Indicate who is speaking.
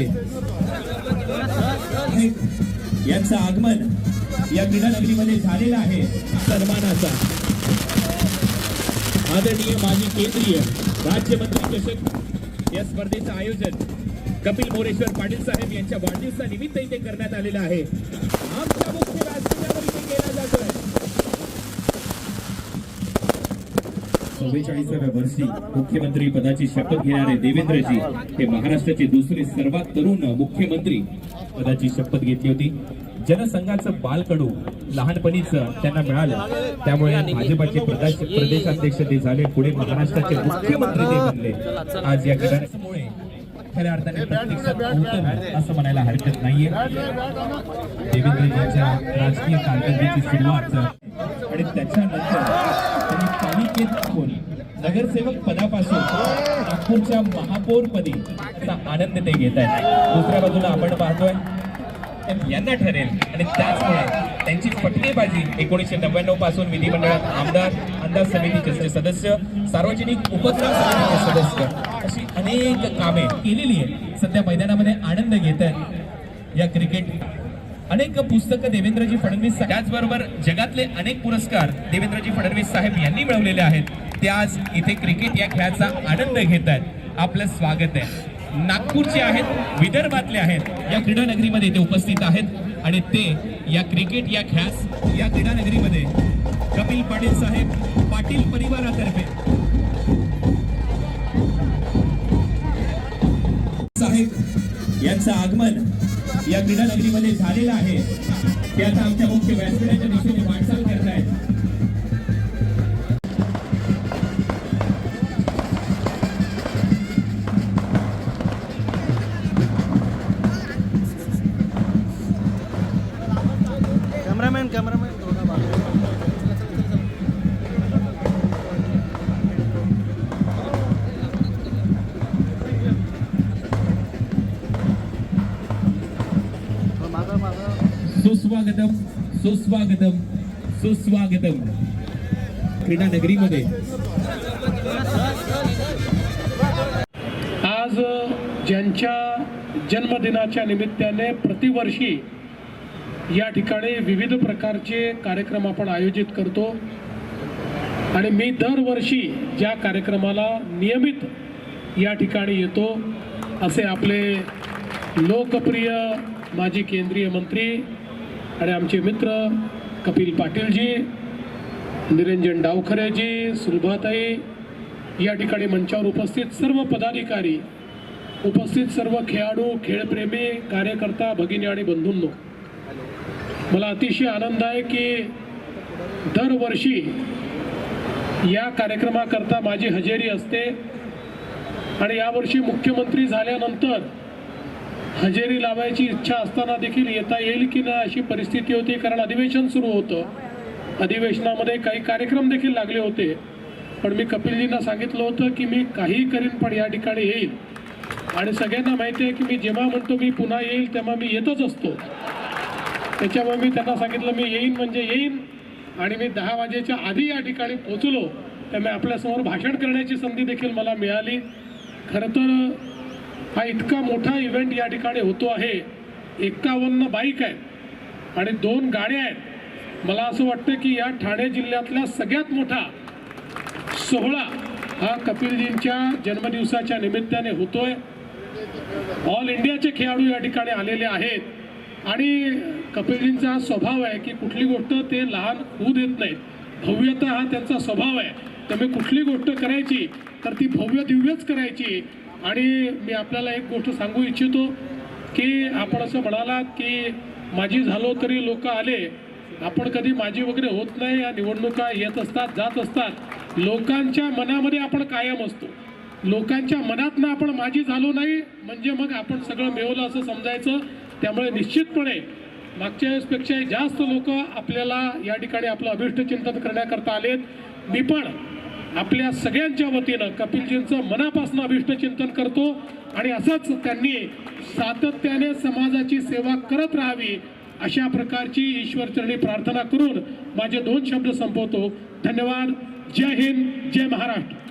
Speaker 1: मध्ये. यांचं आगमन या क्रीडानगरीमध्ये झालेलं आहे सन्मानाचा आदरणीय माजी केंद्रीय राज्यमंत्री चषक या स्पर्धेचं आयोजन कपिल मोरेश्वर पाटील साहेब यांच्या वाढदिवसा निमित्त इथे करण्यात आलेलं आहे. आमच्या मुख्य व्यासपीठावर इथे केला जातोय. चव्वेचाळीसाव्या वर्षी मुख्यमंत्री पदाची शपथ घेणारे देवेंद्रजी हे महाराष्ट्राचे दुसरे सर्वात तरुण मुख्यमंत्री पदाची शपथ घेतली होती. जनसंघाचं बालकडू लहानपणीच त्यांना मिळालं. त्यामुळे भाजपाचे प्रदेश प्रदेशाध्यक्ष ते झाले पुढे महाराष्ट्राचे मुख्यमंत्री ते बनले आज या घटनेमुळे खऱ्या अर्थाने प्रत्यक्षात असं म्हणायला हरकत नाहीये. देवेंद्रजींच्या राजकीय कारकिर्दीची सुरुवात आणि त्याच्यानंतर त्यांनी पालिकेत नगरसेवक पदापासून नागपूरच्या महापौरपदी त्याचा आनंद ते घेत आहेत. दुसऱ्या बाजूला आपण पाहतोय ते यांना ठरेल. आणि त्याचमुळे त्यांची फटकेबाजी एकोणीसशे नव्याण्णवपासून विधिमंडळात आमदार अंदाज समितीचे सदस्य सार्वजनिक उपक्रम समितीचे सदस्य अशी अनेक कामे केलेली आहेत. सध्या मैदानामध्ये आनंद घेत आहेत या क्रिकेट अनेक पुस्तकं देवेंद्रजी फडणवीस त्याचबरोबर जगातले अनेक पुरस्कार देवेंद्रजी फडणवीस साहेब यांनी मिळवलेले आहेत. ते आज इथे क्रिकेट या खेळाचा आनंद घेत आहेत. आपलं स्वागत आहे. नागपूरचे आहेत विदर्भातले आहेत या क्रीडा नगरीमध्ये ते उपस्थित आहेत. आणि ते या क्रिकेट या खेळास या क्रीडा नगरीमध्ये कपिल पाटील साहेब पाटील परिवारातर्फे यांचं आगमन या क्रीडा नगरीमध्ये झालेलं आहे. ते आता आमच्या मुख्य व्यासपीठाच्या दिशेने वाटचाल करतायत.
Speaker 2: कॅमेरामॅन कॅमेरामॅन थोडा
Speaker 1: सुस्वागतम सुस्वागतम सुस्वागतम. क्रीडा नगरीमध्ये
Speaker 3: आज ज्यांच्या जन्मदिनाच्या निमित्ताने प्रतिवर्षी या ठिकाणी विविध प्रकारचे कार्यक्रम आपण आयोजित करतो आणि मी दरवर्षी ज्या कार्यक्रमाला नियमित या ठिकाणी येतो असे आपले लोकप्रिय माजी केंद्रीय मंत्री आणि आमचे मित्र कपिल पाटीलजी निरंजन डावखरेजी सुलभाताई या ठिकाणी मंचावर उपस्थित सर्व पदाधिकारी उपस्थित सर्व खेळाडू खेळप्रेमी कार्यकर्ता भगिनी आणि बंधूंनो मला अतिशय आनंद आहे की दरवर्षी या कार्यक्रमाकरता माझी हजेरी असते. आणि यावर्षी मुख्यमंत्री झाल्यानंतर हजेरी लावायची इच्छा असताना देखील येता येईल की नाही अशी परिस्थिती होती. कारण अधिवेशन सुरू होतं. अधिवेशनामध्ये काही कार्यक्रम देखील लागले होते. पण मी कपिलजींना सांगितलं होतं की मी काही करीन पण या ठिकाणी येईल. आणि सगळ्यांना माहिती आहे की मी जेव्हा म्हणतो मी पुन्हा येईल तेव्हा मी येतच असतो. त्याच्यामुळे मी त्यांना सांगितलं मी येईन म्हणजे येईन. आणि मी दहा वाजेच्या आधी या ठिकाणी पोचलो त्यामुळे आपल्यासमोर भाषण करण्याची संधी देखील मला मिळाली. खरं तर हा इतका मोठा इव्हेंट या ठिकाणी होतो आहे. एक्कावन्न बाईक आहेत आणि दोन गाड्या आहेत. मला असं वाटतं की या ठाणे जिल्ह्यातला सगळ्यात मोठा सोहळा हा कपिलजींच्या जन्मदिवसाच्या निमित्ताने होतोय. ऑल इंडियाचे खेळाडू या ठिकाणी आलेले आहेत. आणि कपिलजींचा हा स्वभाव आहे की कुठली गोष्ट ते लहान होऊ देत नाहीत. भव्यता हा त्यांचा स्वभाव आहे. त्यामुळे कुठली गोष्ट करायची तर ती भव्य दिव्यच करायची. आणि मी आपल्याला एक गोष्ट सांगू इच्छितो की आपण असं म्हणालात की माझी झालो तरी लोक आले आपण कधी माझी वगैरे होत नाही या निवडणुका येत असतात जात असतात. लोकांच्या मनामध्ये आपण कायम असतो. लोकांच्या मनातनं आपण माझी झालो नाही म्हणजे मग आपण सगळं मिळवलं असं समजायचं. त्यामुळे निश्चितपणे मागच्या वेळेसपेक्षा जास्त लोक आपल्याला या ठिकाणी आपलं अभिष्ट चिंतन करण्याकरता आलेत. मी पण आपल्या सगळ्यांच्या वतीनं कपिलजींचं मनापासून अभिष्ट चिंतन करतो आणि असंच त्यांनी सातत्याने समाजाची सेवा करत राहावी अशा प्रकारची ईश्वरचरणी प्रार्थना करून माझे दोन शब्द संपवतो. धन्यवाद. जय हिंद. जय महाराष्ट्र.